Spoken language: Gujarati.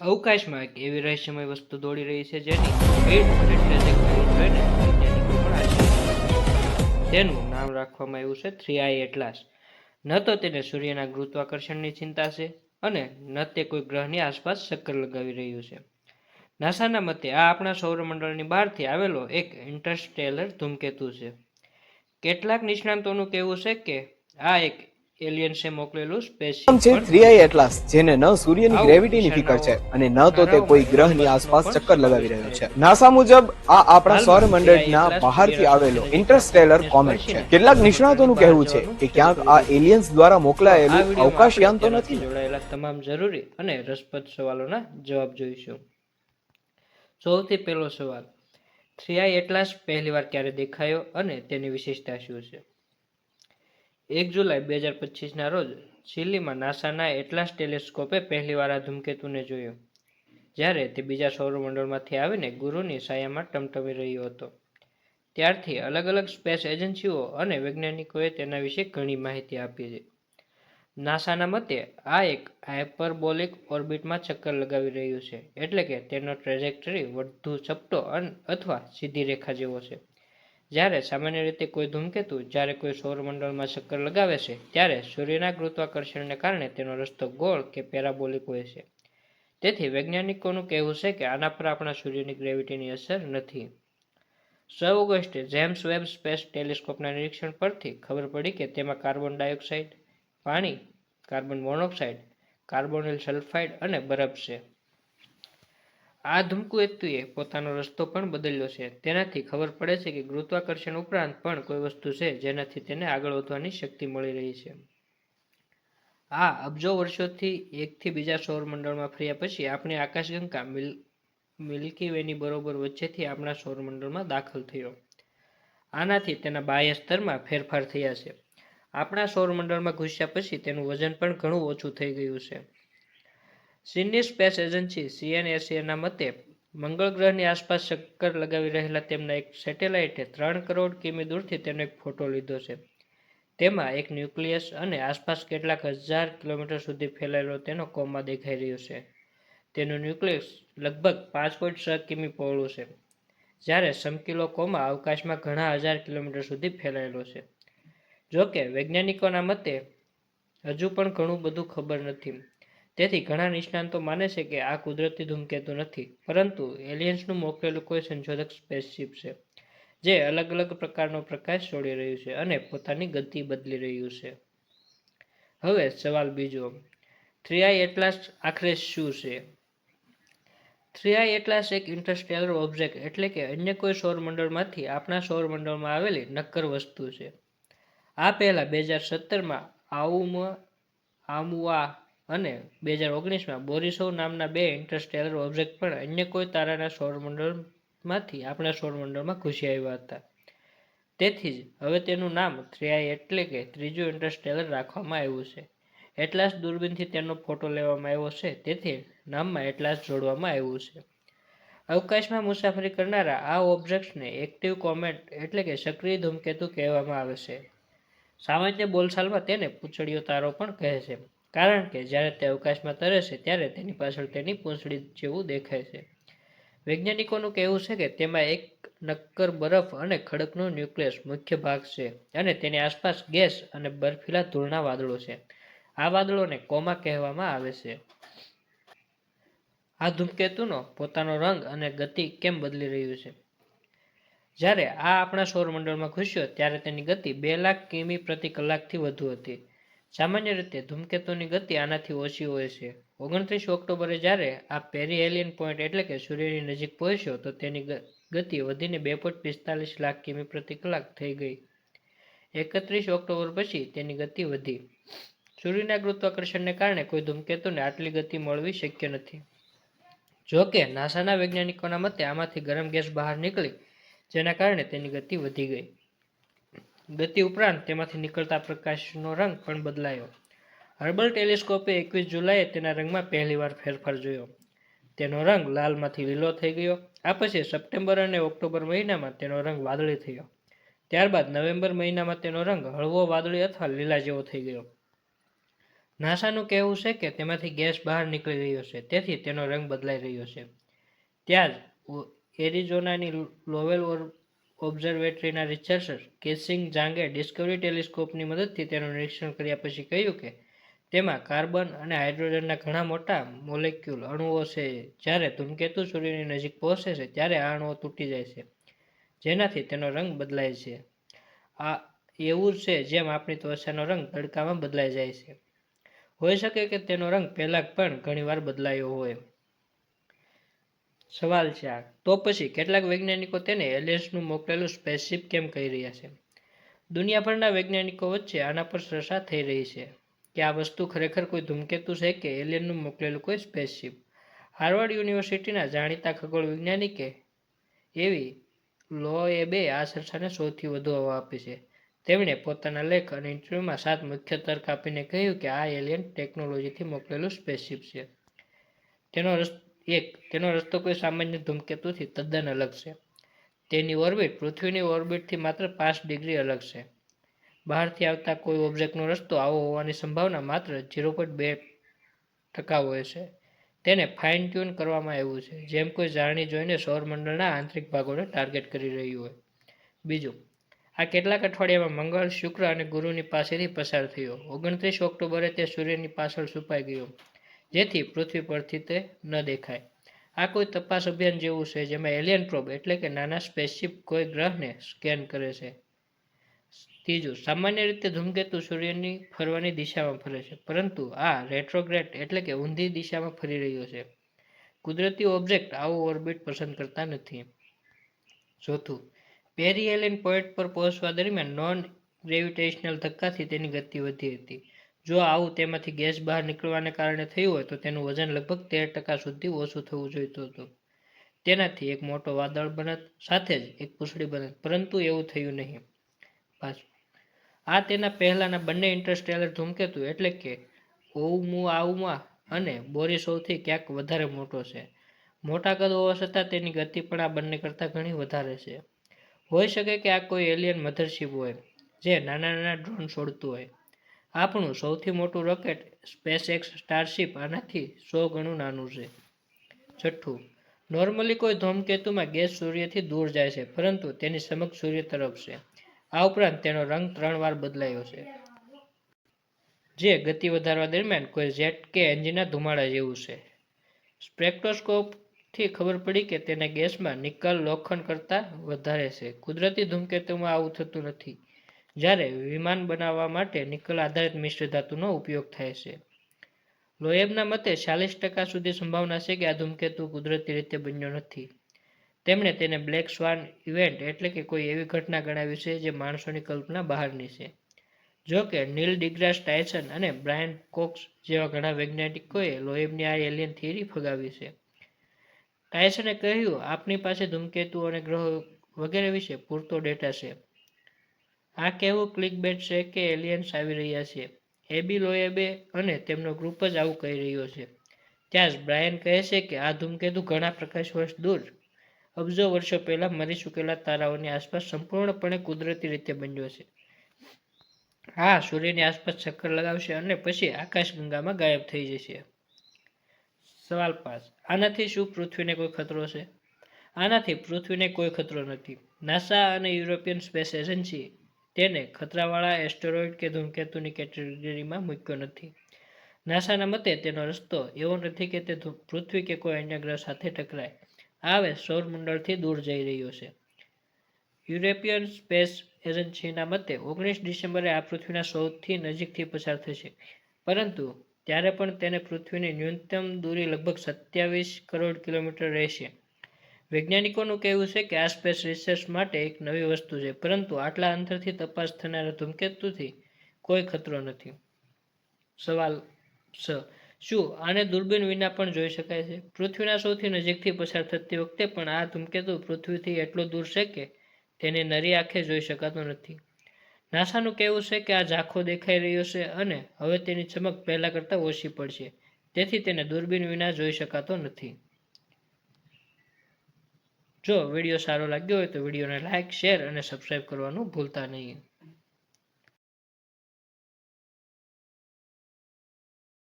અવકાશમાં એક એવી રહસ્યમય વસ્તુ દોડી રહી છે જેની તેનું નામ રાખવામાં આવ્યું છે થ્રી આઈ એટલાસ. ન તો તેને સૂર્યના ગુરુત્વાકર્ષણની ચિંતા છે અને ન તે કોઈ ગ્રહની આસપાસ ચક્કર લગાવી રહ્યું છે. નાસાના મતે આ આપણા સૌરમંડળની બહારથી આવેલો એક ઇન્ટરસ્ટેલર ધૂમકેતુ છે. કેટલાક નિષ્ણાંતોનું કહેવું છે કે આ એક એલિયન્સે મોકલેલું સ્પેસ છે થ્રી આઈ એટલાસ જેને ન સૂર્યની ગ્રેવિટીની ફિકર છે અને ન તો તે કોઈ ગ્રહની આસપાસ ચક્કર લગાવી રહ્યો છે. નાસા મુજબ આ આપણા સૌરમંડળના બહારથી આવેલો ઇન્ટરસ્ટેલર કોમેટ છે. કેટલાક નિષ્ણાતોનું કહેવું છે કે ક્યાંક આ એલિયન્સ દ્વારા મોકલાયેલું અવકાશયાન તો નથી? જોડાયેલા તમામ જરૂરી અને રસપ્રદ સવાલોના જવાબ જોઈશું. સૌથી પહેલો સવાલ થ્રી આઈ એટલાસ પહેલીવાર ક્યારે દેખાયો અને તેની વિશેષતા શું છે? એક જુલાઈ બે હજાર પચીસના રોજ ચીલીમાં નાસાના એટલાસ ટેલિસ્કોપે પહેલીવાર આ ધૂમકેતુને જોયો. જ્યારે તે બીજા સૌરમંડળમાંથી આવીને ગુરુની સાયામાં ટમટમી રહ્યો હતો. ત્યારથી અલગ અલગ સ્પેસ એજન્સીઓ અને વૈજ્ઞાનિકોએ તેના વિશે ઘણી માહિતી આપી છે. નાસાના મતે, આ એક હાઇપરબોલિક ઓર્બિટમાં ચક્કર લગાવી રહ્યું છે, એટલે કે તેનો ટ્રેજેક્ટરી વધુ ચપટો અથવા સીધી રેખા જેવો છે. જ્યારે સામાન્ય રીતે કોઈ ધૂમકેતુ જ્યારે કોઈ સૌરમંડળમાં ચક્કર લગાવે છે, ત્યારે સૂર્યના ગુરુત્વાકર્ષણને કારણે તેનો રસ્તો ગોળ કે પેરાબોલિક હોય છે. તેથી વૈજ્ઞાનિકોનું કહેવું છે કે આના પર આપણા સૂર્યની ગ્રેવિટીની અસર નથી. છ ઓગસ્ટે જેમ્સ વેબ સ્પેસ ટેલિસ્કોપના નિરીક્ષણ પરથી ખબર પડી કે તેમાં કાર્બન ડાયોક્સાઇડ, પાણી, કાર્બન મોનોક્સાઇડ, કાર્બોનિલ સલ્ફાઇડ અને બરફ છે. આ ધૂમકેતુએ પોતાનો રસ્તો પણ બદલ્યો છે. તેનાથી ખબર પડે છે કે ગુરુત્વાકર્ષણ ઉપરાંત પણ કોઈ વસ્તુ છે જેનાથી તેને આગળ વધવાની શક્તિ મળી રહી છે. આ અબજો વર્ષોથી એકથી બીજા સૌરમંડળમાં ફર્યા પછી આપણી આકાશગંગા, મિલ, મિલ્કી વેની બરોબર વચ્ચેથી આપણા સૌરમંડળમાં દાખલ થયો. આનાથી તેના બાહ્ય સ્તરમાં ફેરફાર થયા છે. આપણા સૌરમંડળમાં ઘૂસ્યા પછી તેનું વજન પણ ઘણું ઓછું થઈ ગયું છે. ચીનની સ્પેસ એજન્સી સીએનએસએના મતે મંગળ ગ્રહની આસપાસ ચક્કર લગાવી રહેલા તેમના એક સેટેલાઇટે ત્રણ કરોડ કિમી દૂરથી તેનો એક ફોટો લીધો છે. તેમાં એક ન્યુક્લિયસ અને આસપાસ કેટલાક હજાર કિલોમીટર સુધી ફેલાયેલો તેનો કોમા દેખાઈ રહ્યો છે. તેનું ન્યુક્લિયસ લગભગ પાંચ પોઈન્ટ છ કિમી પહોળું છે, જ્યારે સમકીલો કોમા અવકાશમાં ઘણા હજાર કિલોમીટર સુધી ફેલાયેલો છે. જોકે વૈજ્ઞાનિકોના મતે હજુ પણ ઘણું બધું ખબર નથી. તેથી ઘણા નિષ્ણાંતો માને છે કે આ કુદરતી ધૂમકેતુ નથી, પરંતુ એલિયન્સનું મોકલેલું કોઈ સંશોધક સ્પેસશિપ છે, જે અલગ અલગ પ્રકારનો પ્રકાશ છોડી રહ્યું છે અને પોતાની ગતિ બદલી રહ્યું છે. હવે સવાલ બીજો થ્રી આઈ એટલાસ આખરે શું છે? થ્રી આઈ એટલાસ એક ઇન્ટરસ્ટેલર ઓબ્જેક્ટ એટલે કે અન્ય કોઈ સૌરમંડળમાંથી આપણા સૌરમંડળમાં આવેલી નક્કર વસ્તુ છે. આ પહેલાં બે હજાર સત્તરમાં આવુમા આમુઆ અને બે હજાર ઓગણીસમાં બોરિસોવ નામના બે ઇન્ટરસ્ટેલર ઓબ્જેક્ટ પણ અન્ય કોઈ તારાના સૌરમંડળમાંથી આપણા સૌરમંડળમાં ઘૂસી આવ્યા હતા. તેથી જ હવે તેનું નામ થ્રીઆઈ એટલે કે ત્રીજું ઇન્ટરસ્ટેલર રાખવામાં આવ્યું છે. એટલાસ દૂરબીનથી તેનો ફોટો લેવામાં આવ્યો છે. તેથી નામમાં એટલાસ જોડવામાં આવ્યું છે. અવકાશમાં મુસાફરી કરનારા આ ઓબ્જેક્ટ્સને એક્ટિવ કોમેટ એટલે કે સક્રિય ધૂમકેતુ કહેવામાં આવે છે. સામાન્ય બોલચાલમાં તેને પૂંછડીયો તારો પણ કહે છે. કારણ કે જ્યારે તે અવકાશમાં તરે છે, ત્યારે તેની પાછળ તેની પૂંછડી જેવું દેખાય છે. વૈજ્ઞાનિકોનું કહેવું છે કે તેમાં એક નક્કર બરફ અને ખડકનું ન્યુક્લિયસ મુખ્ય ભાગ છે અને તેની આસપાસ ગેસ અને બર્ફીલા ધૂળના વાદળો છે. આ વાદળોને કોમા કહેવામાં આવે છે. આ ધૂમકેતુનો પોતાનો રંગ અને ગતિ કેમ બદલી રહ્યું છે? જ્યારે આ આપણા સૌરમંડળમાં ઘૂસ્યો, ત્યારે તેની ગતિ બે લાખ કિમી પ્રતિ કલાકથી વધુ હતી. સામાન્ય રીતે ધૂમકેતુની ગતિ આનાથી ઓછી હોય છે. ઓગણત્રીસ ઓક્ટોબરે જ્યારે આ પેરીહેલિયન પોઈન્ટ એટલે કે સૂર્યની નજીક પહોંચ્યો, તો તેની ગતિ વધીને બે પોઈન્ટ પિસ્તાલીસ લાખ કિમી પ્રતિ કલાક થઈ ગઈ. એકત્રીસ ઓક્ટોબર પછી તેની ગતિ વધી. સૂર્યના ગુરુત્વાકર્ષણને કારણે કોઈ ધૂમકેતુને આટલી ગતિ મળવી શક્ય નથી. જો કે નાસાના વૈજ્ઞાનિકોના મતે આમાંથી ગરમ ગેસ બહાર નીકળી, જેના કારણે તેની ગતિ વધી ગઈ. ગતિ ઉપરાંત તેમાંથી નીકળતા પ્રકાશનો રંગ પણ બદલાયો. હર્બલ ટેલિસ્કોપે એકવીસ જુલાઈએ તેના રંગમાં પહેલીવાર ફેરફાર જોયો. તેનો રંગ લાલમાંથી લીલો થઈ ગયો. આ પછી સપ્ટેમ્બર અને ઓક્ટોબર મહિનામાં તેનો રંગ વાદળી થયો. ત્યારબાદ નવેમ્બર મહિનામાં તેનો રંગ હળવો વાદળી અથવા લીલા જેવો થઈ ગયો. નાસાનું કહેવું છે કે તેમાંથી ગેસ બહાર નીકળી રહ્યો છે, તેથી તેનો રંગ બદલાઈ રહ્યો છે. ત્યાં જ એરિઝોનાની લોવેલ ઓબ્ઝર્વેટરીના રિસર્ચર કેસિંગ જાંગે ડિસ્કવરી ટેલિસ્કોપની મદદથી તેનું નિરીક્ષણ કર્યા પછી કહ્યું કે તેમાં કાર્બન અને હાઇડ્રોજનના ઘણા મોટા મોલેક્યુલ અણુઓ છે. જ્યારે ધૂમકેતુ સૂર્યની નજીક પહોંચે છે, ત્યારે આ અણુઓ તૂટી જાય છે, જેનાથી તેનો રંગ બદલાય છે. આ એવું છે જેમ આપણી ત્વચાનો રંગ તડકામાં બદલાઈ જાય છે. હોઈ શકે કે તેનો રંગ પહેલાં પણ ઘણીવાર બદલાયો હોય. સવાલ છે આ. તો પછી કેટલાક વૈજ્ઞાનિકો તેને એલિયન્સનું મોકલેલું સ્પેસશિપ કેમ કહી રહ્યા છે? દુનિયાભરના વૈજ્ઞાનિકો વચ્ચે આના પર ચર્ચા થઈ રહી છે કે આ વસ્તુ ખરેખર કોઈ ધૂમકેતુ છે કે એલિયનનું મોકલેલું કોઈ સ્પેસશિપ હાર્વર્ડ યુનિવર્સિટીના જાણીતા ખગોળ વૈજ્ઞાનિકે એવી લોએબે આ ચર્ચાને સૌથી વધુ હવા આપી છે. તેમણે પોતાના લેખ અને ઇન્ટરવ્યૂમાં સાત મુખ્ય તર્ક આપીને કહ્યું કે આ એલિયન ટેકનોલોજીથી મોકલેલું સ્પેસશિપ છે. તેનો એક, તેનો રસ્તો કોઈ સામાન્ય ધૂમકેતુથી તદ્દન અલગ છે. તેની ઓર્બિટ પૃથ્વીની ઓર્બિટથી માત્ર પાંચ ડિગ્રી અલગ છે. બહારથી આવતા કોઈ ઓબ્જેક્ટનો રસ્તો આવો હોવાની સંભાવના માત્ર ઝીરો પોઈન્ટ બે ટકા હોય છે. તેને ફાઇન ટ્યુન કરવામાં આવ્યું છે, જેમ કોઈ જાણી જોઈને સૌરમંડળના આંતરિક ભાગોને ટાર્ગેટ કરી રહ્યું હોય. બીજું, આ કેટલાક અઠવાડિયામાં મંગળ, શુક્ર અને ગુરુની પાસેથી પસાર થયો. ઓગણત્રીસ ઓક્ટોબરે તે સૂર્યની પાછળ છુપાઈ ગયો. જેથી પૃથ્વી પરથી તે ન દેખાય. આ કોઈ તપાસ અભિયાન જેવું છે જેમાં એલિયન પ્રોબ એટલે કે નાના સ્પેસશિપ કોઈ ગ્રહને સ્કેન કરે છે. ત્રીજું, સામાન્ય રીતે ધૂમકેતુ સૂર્યની ફરવાની દિશામાં ફરે છે, પરંતુ આ રેટ્રોગ્રેટ એટલે કે ઊંધી દિશામાં ફરી રહ્યો છે. કુદરતી ઓબ્જેક્ટ આવો ઓર્બિટ પસંદ કરતા નથી. ચોથું પેરી એલિયન પોઈન્ટ પર પહોંચવા દરમિયાન નોન ગ્રેવિટેશનલ ધક્કાથી તેની ગતિ વધી હતી. જો આવું તેમાંથી ગેસ બહાર નીકળવાને કારણે થયું હોય તો તેનું વજન લગભગ તેર ટકા સુધી ઓછું થવું જોઈતું હતું. તેનાથી એક મોટો વાદળ બનત, સાથે જ એક પૂંછડી બનત, પરંતુ એવું થયું નહીં. પાછું. આ તેના પહેલાંના બંને ઇન્ટરસ્ટેલર ધૂમકેતુ એટલે કે ઓઉમુઆઉમા અને બોરિસોવથી ક્યાંક વધારે મોટો છે. મોટા કદ હોવા છતાં તેની ગતિ પણ આ બંને કરતાં ઘણી વધારે છે. હોઈ શકે કે આ કોઈ એલિયન મધરશિપ હોય, જે નાના નાના ડ્રોન છોડતું હોય. આપણું સૌથી મોટું રોકેટ સ્પેસ એક્સ સ્ટારશિપ આનાથી સો ગણું નાનું છે. છઠ્ઠું નોર્મલી કોઈ ધૂમકેતુમાં ગેસ સૂર્યથી દૂર જાય છે, પરંતુ તેની સમક્ષ સૂર્ય તરફ છે. આ ઉપરાંત તેનો રંગ ત્રણ વાર બદલાયો છે. જે ગતિ વધારવા દરમિયાન કોઈ જેટ કે એન્જિનના ધુમાડા જેવું છે. સ્પેક્ટ્રોસ્કોપથી ખબર પડી કે તેના ગેસમાં નિકલ લોખંડ કરતાં વધારે છે. કુદરતી ધૂમકેતુમાં આવું થતું નથી. જ્યારે વિમાન બનાવવા માટે નિકલ આધારિત મિશ્ર ધાતુનો ઉપયોગ થાય છે. લોએબના મતે ચાલીસ ટકા સુધી સંભાવના છે કે આ ધૂમકેતુ કુદરતી રીતે બન્યો નથી. તેમણે તેને બ્લેક સ્વાન ઇવેન્ટ એટલે કે કોઈ એવી ઘટના ગણાવી છે જે માણસોની કલ્પના બહારની છે. જો કે નીલ ડિગ્રાસ ટાયસન અને બ્રાયન કોક્સ જેવા ઘણા વૈજ્ઞાનિકોએ લોએબની આ એલિયન થિયરી ફગાવી છે. ટાયસને કહ્યું, આપની પાસે ધૂમકેતુ અને ગ્રહો વગેરે વિશે પૂરતો ડેટા છે. આ કહેવું ક્લિક બેટ છે કે એલિયન્સ આવી રહ્યા છે? હેબી લોએબે અને તેમનો ગ્રુપ જ આવું કહી રહ્યો છે. ત્યાં જ બ્રાયન કહે છે કે આ ધૂમકેતુ ઘણા પ્રકાશ વર્ષ દૂર, અબજો વર્ષો પહેલાં મરી ચૂકેલા તારાઓની આસપાસ સંપૂર્ણપણે કુદરતી રીતે બન્યો છે. આ સૂર્યની આસપાસ ચક્કર લગાવશે અને પછી આકાશગંગામાં ગાયબ થઈ જશે. સવાલ પાંચ. આનાથી શું પૃથ્વીને કોઈ ખતરો છે? આનાથી પૃથ્વીને કોઈ ખતરો નથી. નાસા અને યુરોપિયન સ્પેસ એજન્સી તેને ખતરાવાળા એસ્ટેરોઇડ કે ધૂમકેતુની કેટેગરીમાં મૂક્યો નથી. નાસાના મતે તેનો રસ્તો એવો નથી કે તે પૃથ્વી કે કોઈ અન્ય ગ્રહ સાથે ટકરાય. આવે સૌરમંડળથી દૂર જઈ રહ્યો છે. યુરોપિયન સ્પેસ એજન્સીના મતે ઓગણીસ ડિસેમ્બરે આ પૃથ્વીના સૌથી નજીકથી પસાર થશે. પરંતુ ત્યારે પણ તેને પૃથ્વીની ન્યૂનતમ દૂરી લગભગ સત્યાવીસ કરોડ કિલોમીટર રહેશે. વૈજ્ઞાનિકોનું કહેવું છે કે આ સ્પેસ રિસર્ચ માટે એક નવી વસ્તુ છે, પરંતુ આટલા અંતરથી તપાસ થનારા ધૂમકેતુથી કોઈ ખતરો નથી. સવાલ છ શું આને દૂરબીન વિના પણ જોઈ શકાય છે? પૃથ્વીના સૌથી નજીકથી પસાર થતી વખતે પણ આ ધૂમકેતુ પૃથ્વીથી એટલો દૂર છે કે તેને નરી આંખે જોઈ શકાતો નથી. નાસાનું કહેવું છે કે આ ઝાંખો દેખાઈ રહ્યો છે અને હવે તેની ચમક પહેલાં કરતાં ઓછી પડશે. તેથી તેને દૂરબીન વિના જોઈ શકાતો નથી. જો વીડિયો સારો લાગ્યો હોય તો વિડીયોને લાઇક શેર અને સબસ્ક્રાઈબ કરવાનું ભૂલતા નહીં.